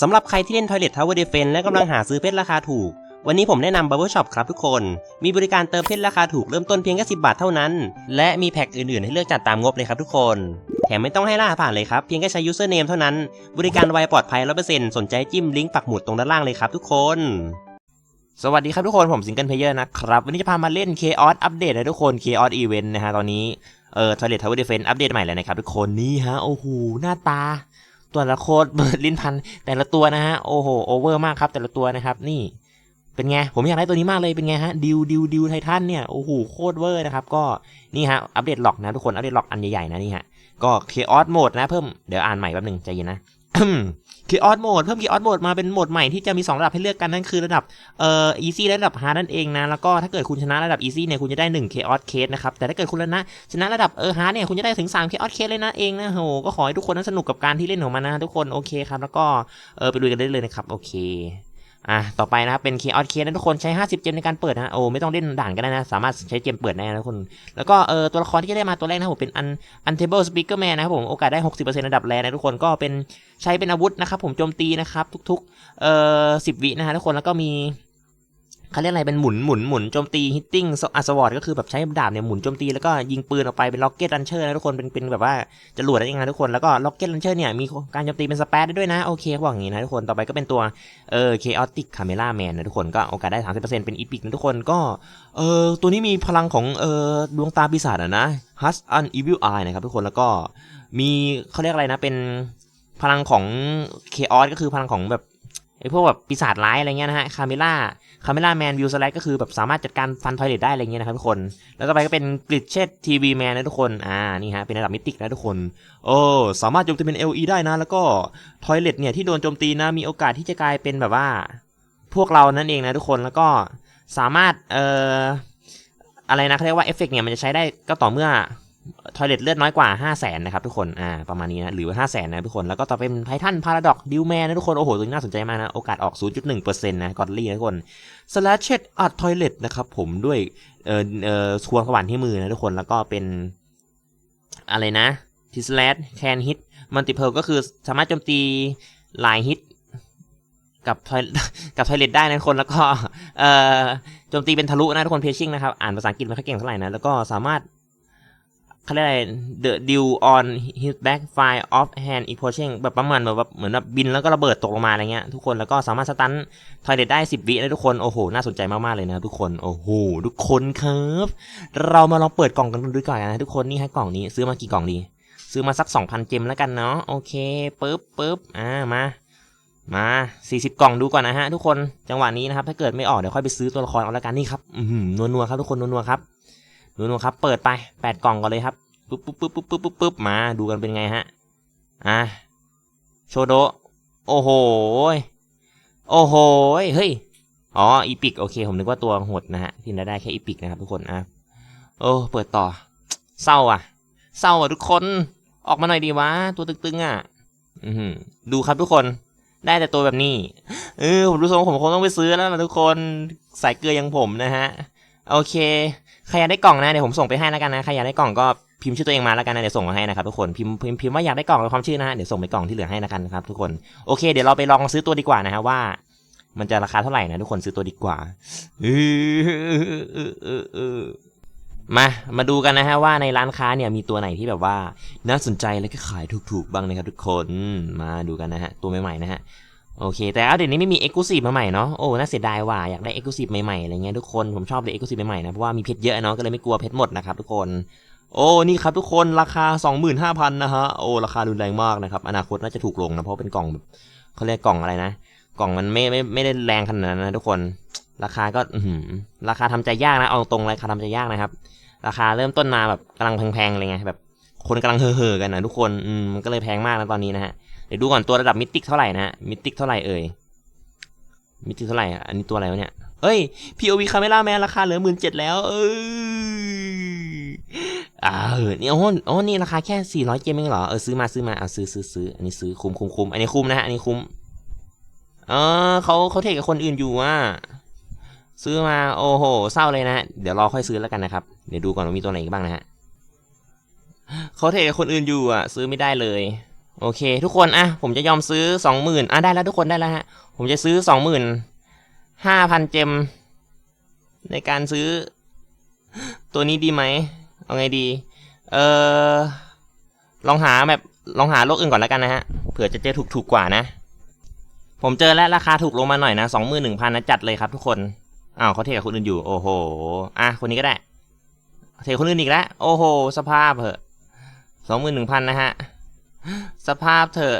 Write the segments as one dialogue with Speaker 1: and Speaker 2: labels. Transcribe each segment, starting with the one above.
Speaker 1: สำหรับใครที่เล่น Toilet Tower Defense และกำลังหาซื้อเพชรราคาถูก วันนี้ผมแนะนำ Bubble Shop ครับทุกคน มีบริการเติมเพชรราคาถูกเริ่มต้นเพียงแค่10 บาทเท่านั้น และมีแพ็กอื่นๆ ให้เลือกจัดตามงบเลยครับทุกคน แถมไม่ต้องให้ล่าผ่านเลยครับ เพียงแค่ใช้ username เท่านั้น บริการไวปลอดภัย 100%สนใจจิ้มลิงก์ปักหมุดตรงด้านล่างเลยครับทุกคนสวัสดีครับทุกคนผมซิงเกิลเพลเยอร์นะครับ วันนี้จะพามาเล่น Chaos อัปเดตนะทุกคน Chaos Event นะฮะตอนนี้เอ่อ Toilet Tower Defense อัปเดตใหม่แล้วนะครับทุกคนนี่ฮะโอ้โหหน้าตา ตัวละโคตรเบิร์ดลิ้นพันแต่ละตัวนะฮะโอ้โหโอเวอร์มากครับแต่ละตัวนะครับนี่เป็นไง ผมอยากได้ตัวนี้มากเลยเป็นไงฮะดิวดิวดิวไททันเนี่ยโอ้โหโคตรเวอร์นะครับก็นี่ฮะอัปเดตล็อกนะทุกคนอัปเดตล็อกอันใหญ่ๆนะนี่ฮะก็เคออสโหมดนะเพิ่มเดี๋ยวอ่านใหม่แป๊บหนึงใจเย็นนะ คีออสโหมดเพิ่มคีออสโหมดมาเป็นโหมดใหม่ที่จะมี 2 ระดับให้เลือกกัน นั่นคือระดับเอ่อ easy และระดับฮาร์ดนั่นเองนะ แล้วก็ถ้าเกิดคุณชนะระดับอีซี่เนี่ยคุณจะได้1 chaos case นะครับ แต่ถ้าเกิดคุณชนะชนะระดับเออฮาร์ดเนี่ยคุณจะได้ถึง3 chaos case เลยนะเองนะโหก็ขอให้ทุกคนนั้นสนุกกับการที่เล่นของมันนะทุกคนโอเคครับแล้วก็เออไปดูกันได้เลยนะครับโอเค อะต่อไปนะครับเป็นเคออสเคนะทุกคนใช้ 50 เจมในการเปิดนะโอ้ไม่ต้องเล่นด่านก็ได้นะ สามารถใช้เจมเปิดได้นะทุกคน แล้วก็เออตัวละครที่จะได้มาตัวแรกนะผมเป็นอันอันเทเบิลสปีกเกอร์แมนะครับผมโอกาสได้ 60%ระดับแรนะทุกคนก็เป็นใช้เป็นอาวุธนะครับผมโจมตีนะครับทุกๆเอ่อ10 วินะฮะทุกคนแล้วก็มี เขาเรียกอะไรเป็นหมุนหมุนหมุนโจมตี hitting อัสวอร์ดก็คือแบบใช้ดาบเนี่ยหมุนโจมตีแล้วก็ยิงปืนออกไปเป็น rocket launcher นะทุกคนเป็นเป็นแบบว่าจรวดอะไรอย่างเงี้ยทุกคนแล้วก็ rocket launcher เนี่ยมีการโจมตีเป็นสเปซได้ด้วยนะโอเคบอกอย่างงี้นะทุกคนต่อไปก็เป็นตัวเออ chaotic camera man นนะทุกคนก็โอกาสได้30%เปอร์เซ็น epic นอีพิกนะทุกคนก็เออตัวนี้มีพลังของเออดวงตาปีศาจอะนะ has an evil eye นะครับทุกคนแล้วก็มีเขาเรียกอะไรนะเป็นพลังของ chaos ก็คือพลังของแบบไอ้พวกแบบปีศาจร้ายอะไรเงี้ยนะฮะคาเมล่า คาเมล่าแมนวิวสไลด์ก็คือแบบสามารถจัดการฟันทอยเลตได้อะไรเงี้ยนะครับทุกคน แล้วต่อไปก็เป็นกริดเชตทีวีแมนนะทุกคน อ่า นี่ฮะ เป็นระดับมิติกนะทุกคน โอ้ สามารถโจมตีเป็น LE ได้นะ แล้วก็ทอยเลตเนี่ยที่โดนโจมตีนะ มีโอกาสที่จะกลายเป็นแบบว่า พวกเรานั่นเองนะทุกคน แล้วก็สามารถ เอ่อ อะไรนะเขาเรียกว่าเอฟเฟกเนี่ยมันจะใช้ได้ก็ต่อเมื่อ ทอยเลตเลือดน้อยกว่า 5 0 0แสนนะครับทุกคน อ่า ประมาณนี้นะ หรือว่า 5 0 0แสนนะทุกคน แล้วก็ต่อไปเป็นไททันพาราดอกดิวแมนนะทุกคน โอ้โห ตัวนี้น่าสนใจมากนะ โอกาสออก 0.1%นะกอดลี่นะทุกคนสแลชเชตอัดทอยเลตนะครับผมด้วย เอ่อ เอ่อควงขวานที่มือนะทุกคน แล้วก็เป็น อะไรนะทิสแลชแคนฮิตมัลติเพลก็คือสามารถโจมตีหลายฮิตกับทอยกับทอยเลตได้นะทุกคนแล้วก็ เอ่อโจมตีเป็นทะลุนะทุกคนเพชชิ่งนะครับ อ่านภาษาอังกฤษไม่ค่อยเก่งเท่าไหร่นะ แล้วก็สามารถ เขาเรียกอะไร the deal on his back fire off hand e p o c h i n g แบบประมาณแบบเหมือนแบบบินแล้วก็ระเบิดตกลงมาอะไรเงี้ยทุกคนแล้วก็สามารถสตันทอยเลตได้ 10 วินะทุกคนโอ้โห น่าสนใจมากๆเลยนะทุกคนโอ้โหทุกคนครับ เรามาลองเปิดกล่องกันดูก่อนนะทุกคนนี่ฮะกล่องนี้ซื้อมากี่กล่องดี ซื้อมาสัก 2,000 เจมแล้วกันเนาะโอเคปึ๊บปึ๊บอ่ามามา 40 กล่องดูก่อนนะฮะทุกคนจังหวะนี้นะครับถ้าเกิดไม่ออกเดี๋ยวค่อยไปซื้อตัวละครเอาละกันนี่ครับนัวนัวๆครับทุกคนนัวๆครับ นัวนัวๆครับ เปิดไป8กล่องก่อนเลยครับปึ๊บปึ๊บปึ๊บปึ๊บปึ๊บปึ๊บปึ๊บมาดูกันเป็นไงฮะ อะ โชโด โอ้โห โอ้โห เฮ้ย อ๋อ อีพิก โอเค ผมนึกว่าตัวหดนะฮะ ที่ได้ได้แค่อีพิกนะครับทุกคน อะ โอ้ เปิดต่อ เศร้าอะ เศร้าอะทุกคน ออกมาหน่อยดีวะ ตัวตึงๆอะ อืดูครับทุกคน ได้แต่ตัวแบบนี้ เออ ผมรู้สึกผมคงต้องไปซื้อแล้วล่ะทุกคน สายเกลืออย่างผมนะฮะ โอเค ใครอยากได้กล่องนะ เดี๋ยวผมส่งไปให้แล้วกันนะ ใครอยากได้กล่องก็พิมพ์ชื่อตัวเองมาแล้วกันนะ เดี๋ยวส่งมาให้นะครับทุกคน พิมพ์พิมพ์พิมพ์ว่าอยากได้กล่องกับความชื่อนะฮะ เดี๋ยวส่งไปกล่องที่เหลือให้นะครับนะครับทุกคน โอเค เดี๋ยวเราไปลองซื้อตัวดีกว่านะฮะว่า มันจะราคาเท่าไหร่นะทุกคนซื้อตัวดีกว่ามา มาดูกันนะฮะว่าในร้านค้าเนี่ยมีตัวไหนที่แบบว่า น่าสนใจและก็ขายถูกๆบ้างนะครับทุกคน มาดูกันนะฮะตัวใหม่ๆนะฮะ โอเค แต่เอาเดี๋ยวนี้ไม่มี e x c l u s i v e มาใหม่เนาะโอ้น่าเสียดายว่ะอยากได้ e x c l u s i v e ใหม่ๆอะไรเงี้ยทุกคนผมชอบเลย e x c l u s i v e ใหม่ๆนะเพราะว่ามีเพชรเยอะเนาะก็เลยไม่กลัวเพชรหมดนะครับทุกคนโอ้นี่ครับทุกคนราคา 25,000นะฮะโอ้ราคารุนแรงมากนะครับอนาคตน่าจะถูกลงนะเพราะเป็นกล่องแบบเขาเรียกกล่องอะไรนะ กล่องมันไม่ไม่ไม่ได้แรงขนาดนั้นนะทุกคนราคาก็อืราคาทำใจยากนะเอาตรงราคาทำใจยากนะครับ ราคาเริ่มต้นมาแบบกำลังแพงๆเลยไงแบบ คนกำลังเห่อๆกันนะทุกคนอืมมันก็เลยแพงมากนะตอนนี้นะฮะเดี๋ยวดูก่อนตัวระดับมิติกเท่าไหร่นะฮะมิติกเท่าไหร่เอ่ยมิติกเท่าไหร่อันนี้ตัวอะไรวะเนี่ยเอ้ย POV Camera Man ราคาเหลือหมื่นเจ็ดแล้วเอออ่าเออนี่โอ้โหโอ้นี่ราคาแค่สี่ร้อยเกมเองเหรอเออซื้อมาซื้อมาเอาซื้อซื้อซื้ออันนี้ซื้อคุ้มคุ้มคุ้มอันนี้คุ้มนะฮะอันนี้คุ้มเออเขาเขาเทรดกับคนอื่นอยู่อะซื้อมาโอ้โหเศร้าเลยนะฮะเดี๋ยวรอค่อยซื้อแล้วกันนะครับ เดี๋ยวดูก่อนว่ามีตัวไหนอีกบ้างนะฮะ เขาเทรดกับคนอื่นอยู่อะ ซื้อไม่ได้เลย โอเค ทุกคนอะผมจะยอมซื้อสองหมื่นอะได้แล้วทุกคนได้แล้วฮะผมจะซื้อสองหมื่นห้าพันเจม ในการซื้อ ตัวนี้ดีไหมเอาไงดี เออลองหาแบบลองหาโลกอื่นก่อนแล้วกันนะฮะเผื่อจะเจอถูกถูกกว่านะ ผมเจอแล้วราคาถูกลงมาหน่อยนะสองหมื่นหนึ่งพันนะจัดเลยครับทุกคนอ้าวเขาเทกับคนอื่นอยู่ โอ้โห อะคนนี้ก็ได้ เทคนอื่นอีกแล้ว โอ้โห สภาพเหอะ สองหมื่นหนึ่งพันนะฮะ สภาพเถอะ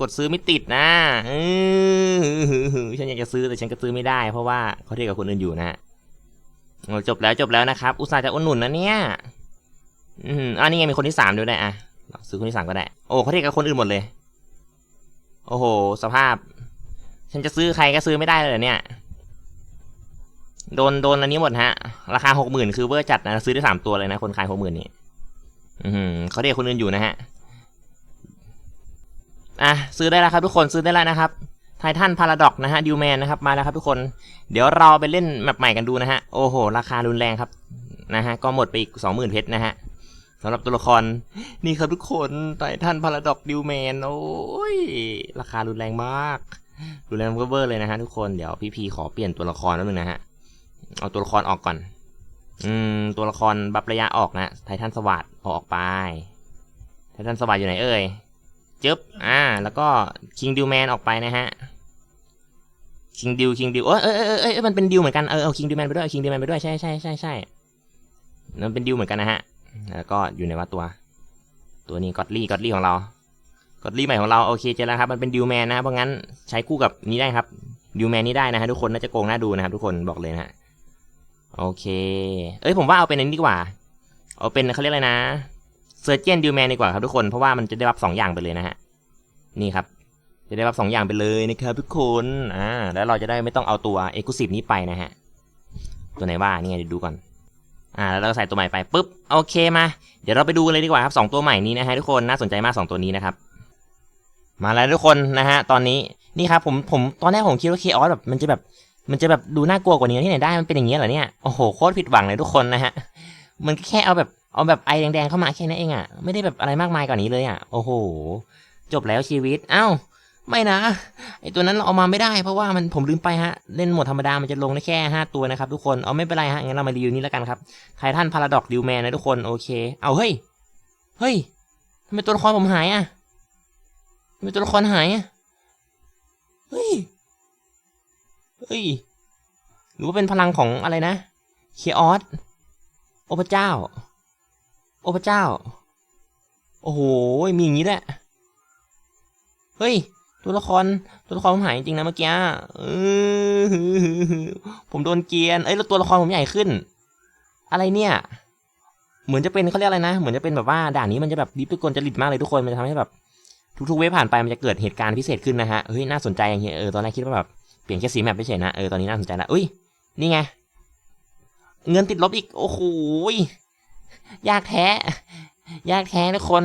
Speaker 1: กดซื้อไม่ติดนะอื้อฉันอยากจะซื้อแต่ฉันก็ซื้อไม่ได้ เพราะว่าเขาเทียบกับคนอื่นอยู่นะฮะจบแล้วจบแล้วนะครับ อุตส่าห์จะอุดหนุนนะเนี่ย อืมอันนี้ไงมีคนที่สามด้วยได้อะซื้อคนที่สามก็ได้ โอ้เขาเทียบกับคนอื่นหมดเลย โอ้โห สภาพ ฉันจะซื้อใครก็ซื้อไม่ได้เลยเนี่ย โดนโดนอันนี้หมดฮะ ราคาหกหมื่นคือเวอร์จัดนะ ซื้อได้สามตัวเลยนะ คนขายหกหมื่นนี่ เขาเรียกคนอื่นอยู่นะฮะ อะซื้อได้แล้วครับทุกคนซื้อได้แล้วนะครับไททันพาราดอกนะฮะดิวแมนนะครับมาแล้วครับทุกคน เดี๋ยวเราไปเล่นแมปใหม่กันดูนะฮะ โอ้โห ราคารุนแรงครับนะฮะก็หมดไปอีกสองหมื่นเพชรนะฮะสำหรับตัวละครนี่ครับทุกคนไททันพาราดอกดิวแมนโอ้ยราคารุนแรงมากรุนแรงเวอร์เลยนะฮะทุกคนเดี๋ยวพี่พีขอเปลี่ยนตัวละครนิดนึงนะฮะเอาตัวละครออกก่อน อืม ตัวละครบัฟระยะออกนะไททันสวัสดอออกไปไททันสวัสดอยู่ไหนเอ่ยจึ๊บอ่า แล้วก็คิงดิวแมนออกไปนะฮะคิงดิวคิงดิวเอยเอยเอยเออมันเป็นดิวเหมือนกันเออเอาคิงดิวแมนไปด้วยคิงดิวแมนไปด้วยใช่ใช่ใช่ใช่นั่นเป็นดิวเหมือนกันนะฮะ แล้วก็อยู่ในว่าตัว ตัวนี้กอดลี่กอดลี่ของเรากอดลี่ใหม่ของเราโอเคเจอแล้วครับมันเป็นดิวแมนนะเพราะงั้นใช้คู่กับนี้ได้ครับดิวแมนนี้ได้นะฮะทุกคนน่าจะโกงน่าดูนะครับทุกคนบอกเลยนะฮะ โอเค เอ้ยผมว่าเอาเป็นอันนี้ดีกว่า เอาเป็นเขาเรียกอะไรนะเซอร์เจียนดิวแมนดีกว่าครับทุกคน เพราะว่ามันจะได้รับสองอย่างไปเลยนะฮะ นี่ครับ จะได้รับสองอย่างไปเลยนะครับทุกคน อ่า แล้วเราจะได้ไม่ต้องเอาตัวเอ็กซ์คลูซีฟนี้ไปนะฮะ ตัวไหนว่านี่ไงเดี๋ยวดูก่อน อ่า แล้วเราใส่ตัวใหม่ไปปุ๊บ โอเคมา เดี๋ยวเราไปดูเลยดีกว่าครับสองตัวใหม่นี้นะฮะทุกคน น่าสนใจมากสองตัวนี้นะครับ มาแล้วทุกคนนะฮะ ตอนนี้ นี่ครับผม ผม ตอนแรกผมคิดว่าเคออสแบบ มันจะแบบ มันจะแบบดูน่ากลัวกว่านี้ที่ไหนได้มันเป็นอย่างนี้เหรอเนี่ยโอ้โหโคตรผิดหวังเลยทุกคนนะฮะมันแค่เอาแบบเอาแบบไอแดงๆเข้ามาแค่นั้นเองอะ่ะไม่ได้แบบอะไรมากมายกว่านี้เลยอะ่ะ โอ้โห จบแล้วชีวิต เอ้า ไม่นะไอตัวนั้นเราเอามาไม่ได้เพราะว่ามันผมลืมไปฮะ เล่นหมดธรรมดามันจะลงได้แค่ห้าตัวนะครับทุกคนเอาไม่เป็นไรฮะงั้นเรามารีวิวนี้แล้วกันครับไททันพาราดอกดิวแมนนะทุกคนโอเค เอาเฮ้ยเฮ้ยทำไมตัวละครผมหายอะทำไมตัวละครหายอะเฮ้ย เฮ้ย หรือว่าเป็นพลังของอะไรนะเคออสโอ้พระเจ้า โอ้พระเจ้า โอ้โห มีอย่างนี้แหละ เฮ้ย ตัวละคร ตัวละครผมหายจริงนะเมื่อกี้ผมโดนเกียน เอ้ย แล้วตัวละครผมใหญ่ขึ้น อะไรเนี่ย เหมือนจะเป็นเขาเรียกอะไรนะ เหมือนจะเป็นแบบว่าด่านนี้มันจะแบบดิบกลจริตมากเลยทุกคน มันจะทำให้แบบทุกๆเวฟผ่านไปมันจะเกิดเหตุการณ์พิเศษขึ้นนะฮะ เฮ้ย น่าสนใจอย่างเงี้ย เออ ตอนแรกคิดว่าแบบ เปลี่ยนแค่สีแมปไม่เฉยนะ เออ ตอนนี้น่าสนใจละอุ้ย นี่ไง เงินติดลบอีก โอ้โหยากแท้ ยากแท้ทุกคน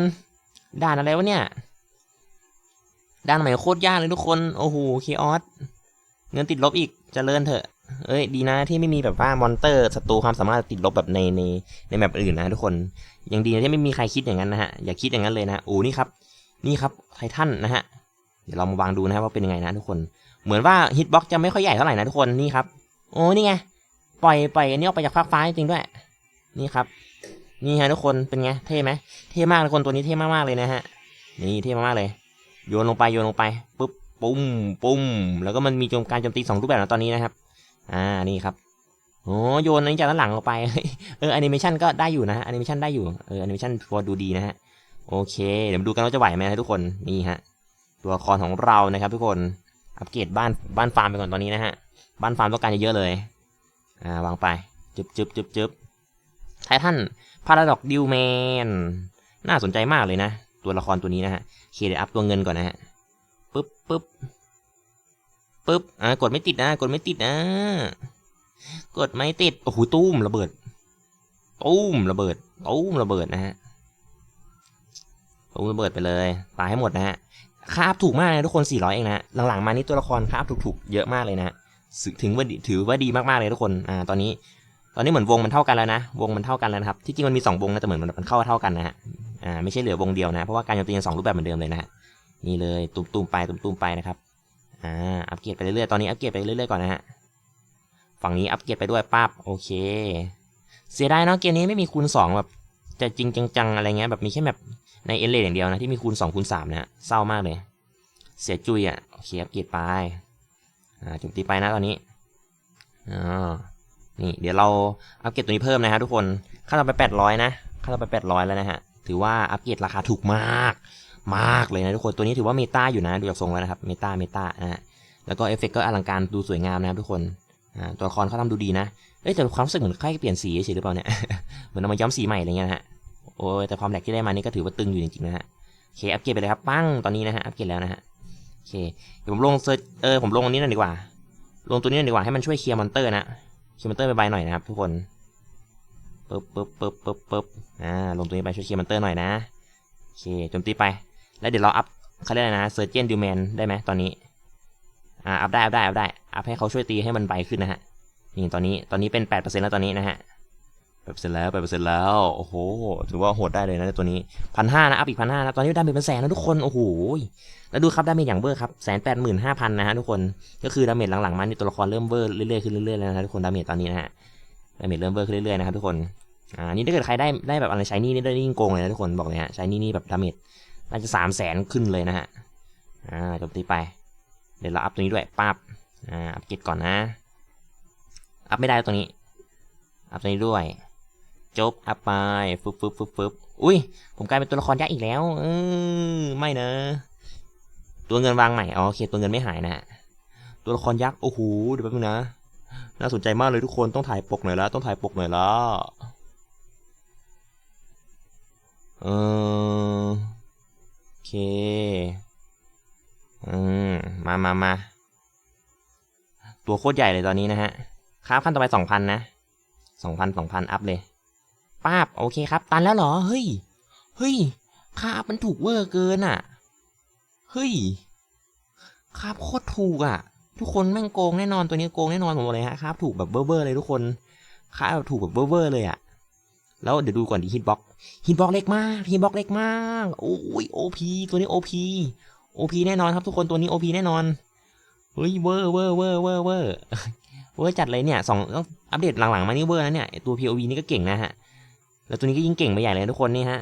Speaker 1: ด่านอะไรวะเนี่ย ด่านใหม่โคตรยากเลยทุกคน โอ้โหเคออส เงินติดลบอีกจเจริญเถอะ เอ้ย ดีนะที่ไม่มีแบบว่ามอนเตอร์ศัตรูความสามารถติดลบแบบในในในแบบอื่นนะทุกคน ยังดีนะที่ไม่มีใครคิดอย่างนั้นนะฮะ อย่าคิดอย่างนั้นเลยนะ โอ้นี่ครับ นี่ครับไททันนะฮะ เดี๋ยวเรามาวางดูนะครับว่าเป็นยังไงนะทุกคน เหมือนว่าฮิตบ็อกจะไม่ค่อยใหญ่เท่าไหร่นะทุกคนนี่ครับ โอ้นี่ไงปล่อยปล่อยอันนี้ออกไปจากฟากฟ้าจริงด้วย นี่ครับ นี่ฮะทุกคนเป็นไงเท่ไหมเท่มากทุกคนตัวนี้เท่มากๆเลยนะฮะ นี่เท่มากๆเลย โยนลงไปโยนลงไปปุ๊บปุ้มปุ้มแล้วก็มันมีโจมการโจมตีสองรูปแบบนะตอนนี้นะครับ อ่านี่ครับโอ้โยนอันนี้จากด้านหลังออกไปเออแอนิเมชันก็ได้อยู่นะฮะแอนิเมชันได้อยู่เออแอนิเมชันพอดูดีนะฮะโอเค เดี๋ยวมาดูกันว่าจะไหวไหมนะทุกคนนี่ฮะตัวละครของเรานะครับทุกคน อัปเกรดบ้านบ้านฟาร์มไปก่อนตอนนี้นะฮะ บ้านฟาร์มต้องการเยอะเลย อ่าวางไป จึบจึบจึบจึบไททันพาราดอกดิวแมน น่าสนใจมากเลยนะ ตัวละครตัวนี้นะฮะเคเดี๋ยวอัพตัวเงินก่อนนะฮะ ปึ๊บปึ๊บปึ๊บ อ่ากดไม่ติดนะ กดไม่ติดนะ กดไม่ติด โอ้โหตุ้มระเบิด ตุ้มระเบิด ตุ้มระเบิดนะฮะตุ้มระเบิดไปเลย ตายให้หมดนะฮะ ค่าอัพถูกมากนะทุกคน 400 เองนะ หลังๆ มานี่ตัวละครค่าอัพถูกๆ เยอะมากเลยนะ ถึงว่าถือว่าดีมากๆเลยทุกคน อ่า ตอนนี้ ตอนนี้เหมือนวงมันเท่ากันแล้วนะ วงมันเท่ากันแล้วนะครับ ที่จริงมันมีสองวงนะ แต่เหมือนมันเข้าเท่ากันนะฮะ อ่า ไม่ใช่เหลือวงเดียวนะ เพราะว่าการโจมตียังสองรูปแบบเหมือนเดิมเลยนะฮะนี่เลยตุ่มๆไปตุ่มๆไปนะครับ อ่า อัปเกรดไปเรื่อยๆ ตอนนี้อัปเกรดไปเรื่อยๆ ก่อนนะฮะ ฝั่งนี้อัปเกรดไปด้วยปั๊บ โอเค เสียดายเนาะเกมนี้ไม่มีคูณสองแบบจะจริงจังๆอะไรเงี้ยแบบมีแค่แบบ ในเอเลอย่างเดียวนะที่มีคูณสองคูณสามนะฮะเศร้ามากเลย เสียจุยอะโอเคอัปเกรดไปอ่าโจมตีไปนะตอนนี้อ่านี่เดี๋ยวเราอัปเกรดตัวนี้เพิ่มนะฮะทุกคนค่าต่อไป 800 นะค่าต่อไป 800 แล้วนะฮะถือว่าอัปเกรดราคาถูกมาก มากเลยนะทุกคนตัวนี้ถือว่าเมตาอยู่นะดูจากทรงแล้วนะครับเมตาเมตานะฮะแล้วก็เอฟเฟกต์ก็อลังการดูสวยงามนะครับทุกคนอ่าตัวละครเขาทำดูดีนะเอ้ยแต่ความรู้สึกเหมือนใกล้เปลี่ยนสีเฉยหรือเปล่าเนี่ยเหมือนเอามาย้อมสีใหม่อะไรเงี้ยนะฮะ โอ้ยแต่ความแหลกที่ได้มานี่ก็ถือว่าตึงอยู่จริงๆนะฮะโอเคอัปเกรดไปเลยครับปั้งตอนนี้นะฮะอัปเกรดแล้วนะฮะโอเคเดี๋ยวผมลงเซิร์ชเออผมลงอันนี้หน่อยดีกว่า ลงตัวนี้หน่อยดีกว่าให้มันช่วยเคลียร์มอนเตอร์นะเคลียร์มอนเตอร์ไปใบหน่อยนะครับทุกคนปึ๊บปึ๊บปึ๊บปึ๊บปึ๊บอ่าลงตัวนี้ไปช่วยเคลียร์มอนเตอร์หน่อยนะโอเคโจมตีไปแล้วเดี๋ยวเราอัพเขาเรียกอะไรนะเซอร์เจนดิวแมนได้ไหมตอนนี้อ่าอัพได้อัพได้อัพได้อัพให้เขาช่วยตีให้มันใบขึ้นนะฮะนี่ตอนนี้ตอนนี้เป็น8%แล้วตอนนี้นะฮะ แปดเปอร์เซ็นต์แล้วแปดเปอร์เซ็นต์แล้ว โอ้โห ถือว่าโหดได้เลยนะตัวนี้พันห้านะ อัพอีกพันห้านะ ตอนนี้ดาเมจเป็นแสนแล้วทุกคน โอ้โห แล้วดูครับดาเมจอย่างเบอร์ครับแสนแปดหมื่นห้าพันนะฮะทุกคน ก็คือดาเมจหลังๆมานี่ตัวละครเริ่มเบอร์เรื่อยๆขึ้นเรื่อยๆแล้วนะทุกคนดาเมจตอนนี้นะฮะ ดาเมจเริ่มเบอร์ขึ้นเรื่อยๆนะครับทุกคน อ่า นี่ถ้าเกิดใครได้ได้แบบอะไรใช้นี่นี่ได้ยิ่งโกงเลยนะทุกคน บอกเลยฮะ ใช้นี่นี่แบบดาเมจน่าจะสามแสนขึ้นเลยนะฮะ อ่าจมตีไป เดี๋ยวเราอัพตัวนี้ด้วยปั๊บอ่า อัพเกรดก่อนนะ อัพไม่ได้ตัวนี้ อัพตัวนี้ด้วย จบอัพไปฟึบฟึบฟึบฟึบอุ้ย ผมกลายเป็นตัวละครยักษ์อีกแล้ว เออไม่นะ ตัวเงินวางใหม่อ๋อโอเคตัวเงินไม่หายนะฮะตัวละครยักษ์ โอ้โห เดี๋ยวแป๊บนึงนะ น่าสนใจมากเลยทุกคน ต้องถ่ายปกหน่อยแล้วต้องถ่ายปกหน่อยแล้วเออโอเค อืม มามามา ตัวโคตรใหญ่เลยตอนนี้นะฮะค่าขั้นต่อไปสองพันนะสองพันสองพันอัพเลย ป้าบ โอเคครับ ตันแล้วเหรอ เฮ้ย เฮ้ยค่าอัพมันถูกเวอร์เกินอะ เฮ้ยค่าอัพโคตรถูกอะ ทุกคนแม่งโกงแน่นอนตัวนี้โกงแน่นอนผมบอกเลยฮะค่าอัพถูกแบบเบอร์เบอร์เลยทุกคนค่าอัพถูกแบบเบอร์เบอร์เลยอะ แล้วเดี๋ยวดูก่อนดีฮิตบ็อกฮิตบ็อกเล็กมากฮิตบ็อกเล็กมาก โอ้ยโอพีตัวนี้โอพีโอพีแน่นอนครับทุกคนตัวนี้โอพีแน่นอน เฮ้ยเวอร์เวอร์เวอร์เวอร์เวอร์เวอร์จัดเลยเนี่ยสองต้องอัปเดตหลังๆมานี่เวอร์นะเนี่ยตัว POV นี่ก็เก่งนะฮะ แล้วตัวนี้ก็ยิ่งเก่งไปใหญ่เลยทุกคนนี่ฮะ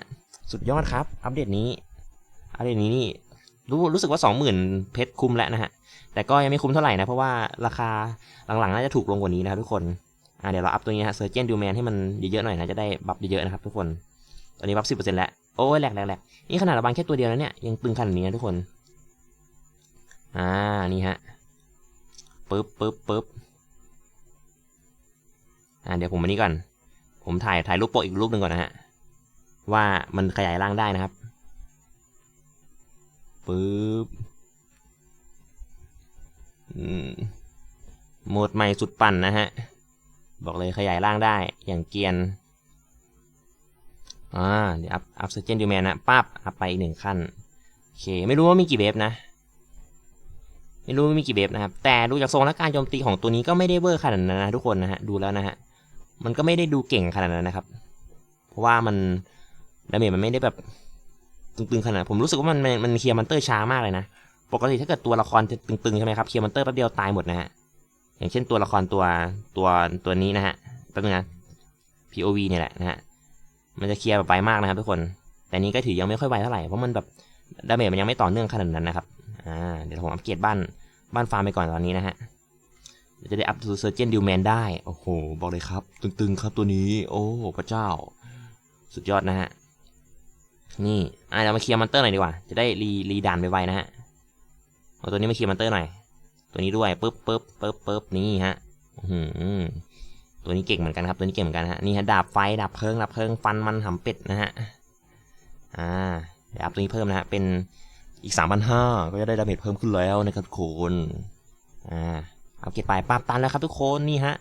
Speaker 1: สุดยอดครับ อัปเดตนี้ อัปเดตนี้นี่รู้รู้สึกว่าสองหมื่นเพชรคุ้มแล้วนะฮะ แต่ก็ยังไม่คุ้มเท่าไหร่นะ เพราะว่าราคาหลังๆ น่าจะถูกลงกว่านี้นะครับทุกคน อ่าเดี๋ยวเราอัพตัวนี้ฮะเซอร์เจนดูแมนให้มันเยอะๆหน่อยนะ จะได้บัฟเยอะๆนะครับทุกคน ตอนนี้บัฟสิบเปอร์เซ็นต์แล้ว โอ้ยแหลกแหลกแหลกนี่ขนาดเราบังแค่ตัวเดียวแล้วเนี่ย ยังตึงขนาดนี้นะทุกคน อ่า นี่ฮะ ปึ๊บปึ๊บปึ๊บอ่า เดี๋ยวผมอันนี้ก่อน ผมถ่ายถ่ายรูปโปะอีกรูปหนึ่งก่อนนะฮะ ว่ามันขยายร่างได้นะครับปึ๊บโหมดใหม่สุดปั่นนะฮะ บอกเลยขยายร่างได้อย่างเกียนอ่าเดี๋ยวอัพอัพเซอร์เจนดิวแมนนะปั๊บอัพไปอีกหนึ่งขั้นโอเค ไม่รู้ว่ามีกี่เวฟนะ ไม่รู้มีกี่เวฟนะครับ แต่ดูจากทรงและการโจมตีของตัวนี้ก็ไม่ได้เวอร์ขนาดนั้นนะทุกคนนะฮะ ดูแล้วนะฮะ มันก็ไม่ได้ดูเก่งขนาดนั้นนะครับ เพราะว่ามันดาเมจมันไม่ได้แบบตึงๆขนาดผมรู้สึกว่ามันมันเคลียร์มอนเตอร์ช้ามากเลยนะปกติถ้าเกิดตัวละครจะตึงๆใช่ไหมครับเคลียร์มอนเตอร์แป๊บเดียวตายหมดนะฮะอย่างเช่นตัวละครตัวตัวตัวนี้นะฮะแป๊บนึงนะ POV เนี่ยแหละนะฮะมันจะเคลียร์แบบไวมากนะครับทุกคน แต่นี้ก็ถือยังไม่ค่อยไวเท่าไหร่เพราะมันแบบดาเมจมันยังไม่ต่อเนื่องขนาดนั้นนะครับอ่าเดี๋ยวผมอัปเกรดบ้านบ้านฟาร์มไปก่อนตอนนี้นะฮะ จะได้อัพทูเซอร์เจนดิวแมนได้ โอ้โห บอกเลยครับ ตึงๆครับตัวนี้ โอ้พระเจ้า สุดยอดนะฮะ นี่อะเรามาเคลียร์มอนเตอร์หน่อยดีกว่า จะได้รีรีด่านไปไวนะฮะเอาตัวนี้มาเคลียร์มอนเตอร์หน่อย ตัวนี้ด้วยปึ๊บปึ๊บปึ๊บปึ๊บนี่ฮะอืมตัวนี้เก่งเหมือนกันครับ ตัวนี้เก่งเหมือนกันฮะ นี่ฮะดาบไฟดาบเพลิงดาบเพลิงฟันมันหำเป็ดนะฮะ อ่าเดี๋ยวอัพตัวนี้เพิ่มนะฮะ เป็นอีกสามพันห้าก็จะได้ดาเมจเพิ่มขึ้นแล้วนะครับทุกคนอ่า เอาเก็บไปปั๊บตันแล้วครับทุกคนนี่ฮะ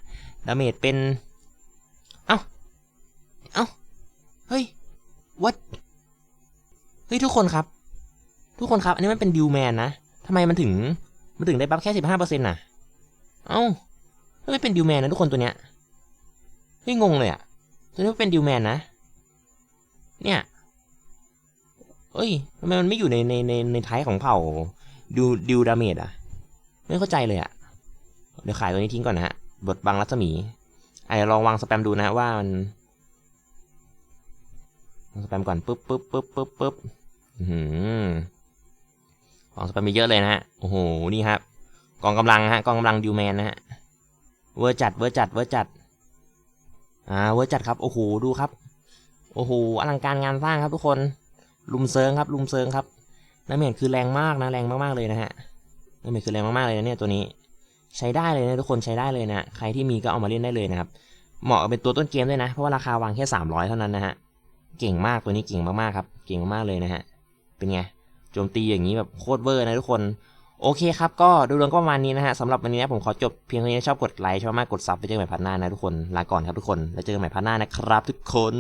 Speaker 1: ดาเมจเป็น เอ้า เอ้า เฮ้ย what เฮ้ยทุกคนครับ ทุกคนครับ อันนี้มันเป็นดิวแมนนะทำไมมันถึง มันถึงได้บัฟแค่สิบห้าเปอร์เซ็นต์น่ะ เอ้าไม่เป็นดิวแมนนะทุกคนตัวเนี้ย เฮ้ยงงเลยอะตัวนี้เป็นดิวแมนนะ เนี่ยเอ้ยทำไมมันไม่อยู่ในในในในท้ายของเผ่าดิวดิวดาเมจอะไม่เข้าใจเลยอะ เดี๋ยวขายตัวนี้ทิ้งก่อนนะฮะ บทบังรัศมีไอะลองวางสแปมดูนะว่ามันวางสแปมก่อนปึ๊บปึ๊บปึ๊บปึ๊บปึ๊บหือของสแปมมีเยอะเลยนะฮะ โอ้โห นี่ครับ กองกำลังฮะ กองกำลังดิวแมนนะฮะ เวอร์จัด เวอร์จัด เวอร์จัด อ่า เวอร์จัดครับ โอ้โห ดูครับ โอ้โห อลังการงานสร้างครับทุกคน ลุมเซิงครับ ลุมเซิงครับน้ำเมจคือแรงมากนะ แรงมากๆเลยนะฮะน้ำเมจคือแรงมากๆเลยนะเนี่ยตัวนี้ ใช้ได้เลยนะทุกคนใช้ได้เลยนะ ใครที่มีก็เอามาเล่นได้เลยนะครับ เหมาะเป็นตัวต้นเกมด้วยนะ เพราะว่าราคาวางแค่ 300 เท่านั้นนะฮะ เก่งมากตัวนี้เก่งมากๆครับ เก่งมากๆเลยนะฮะ เป็นไง โจมตีอย่างนี้แบบโคตรเวอร์นะทุกคน โอเคครับก็ดูรวมก็ประมาณนี้นะฮะสำหรับวันนี้นะผมขอจบเพียงเท่านี้ชอบกดไลค์ชอบมากกดซับไปเจอกันใหม่พันหน้านะทุกคน ลาก่อนครับทุกคน แล้วเจอกันใหม่พันหน้านะครับทุกคน